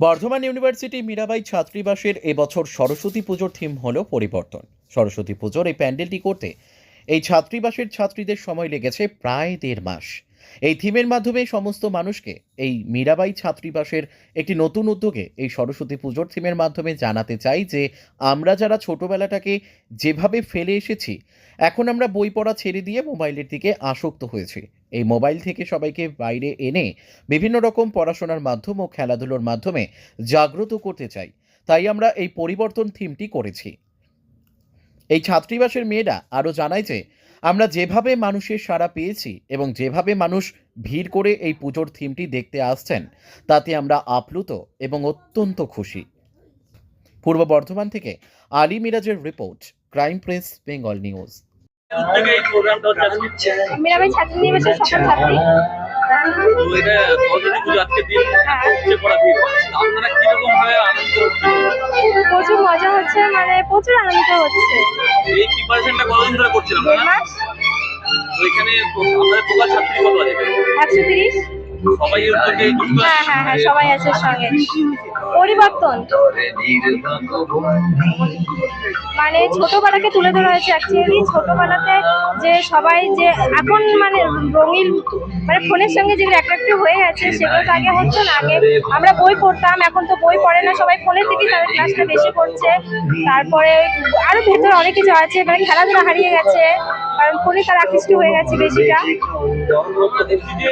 Bardhaman university Mirabai ছাত্রীবাসের এবছর সরস্বতী পুজোর theme হল পরিবর্তন। সরস্বতী পুজোর এই প্যান্ডেলটি করতে এই ছাত্রীবাসের ছাত্রীদের সময় লেগেছে প্রায় দেড় মাস। এই থিমের মাধ্যমে সমস্ত মানুষকে এই মীরাবাই ছাত্রীবাসের একটি নতুন উদ্যোগে এই সরস্বতী পুজোর থিমের মাধ্যমে জানাতে চাই যে, আমরা যারা ছোটবেলাটাকে যেভাবে ফেলে এসেছি, এখন আমরা বই পড়া ছেড়ে দিয়ে মোবাইলের দিকে আসক্ত হয়েছি। এই মোবাইল থেকে সবাইকে বাইরে এনে বিভিন্ন রকম পড়াশোনার মাধ্যম ও খেলাধুলোর মাধ্যমে জাগ্রত করতে চাই। তাই আমরা এই পরিবর্তন থিমটি করেছি। এই ছাত্রীবাসের মেয়েরা আরও জানায় যে, আমরা যেভাবে মানুষের সাড়া পেয়েছি এবং যেভাবে মানুষ ভিড় করে এই পুজোর থিমটি দেখতে আসছেন, তাতে আমরা আপ্লুত এবং অত্যন্ত খুশি। পূর্ব বর্ধমান থেকে আলী মিরাজের report, crime press, Bengal news. Mirabai ছাত্রী নিবাসের সকল ছাত্রী। হচ্ছে প্রচুর মজা হচ্ছে মানে প্রচুর আনন্দ হচ্ছে। এই প্রিপারেশনটা কতদিন ধরে করছিলাম মাস। আমাদের টোটাল ছাত্রী কত আছে সবাই হ্যাঁ হ্যাঁ হ্যাঁ সবাই আছে সঙ্গে। পরিবর্তন। মানে ছোটবেলাকে তুলে ধরা হয়েছে অ্যাকচুয়ালি ছোটবেলাতে যে সবাই যে এখন মানে রঙিন মানে ফোনের সঙ্গে যেগুলো অ্যাট্রাক্টিভ হয়ে গেছে সেগুলো তো আগে হতো না। আগে আমরা বই পড়তাম, এখন তো বই পড়ে না, সবাই ফোনের থেকেই তাদের ক্লাসটা বেশি করছে। তারপরে আরও ভেতরে অনেক কিছু আছে মানে খেলাধুলা হারিয়ে গেছে, কারণ ফোনে তারা আকৃষ্ট হয়ে গেছে বেশিটা।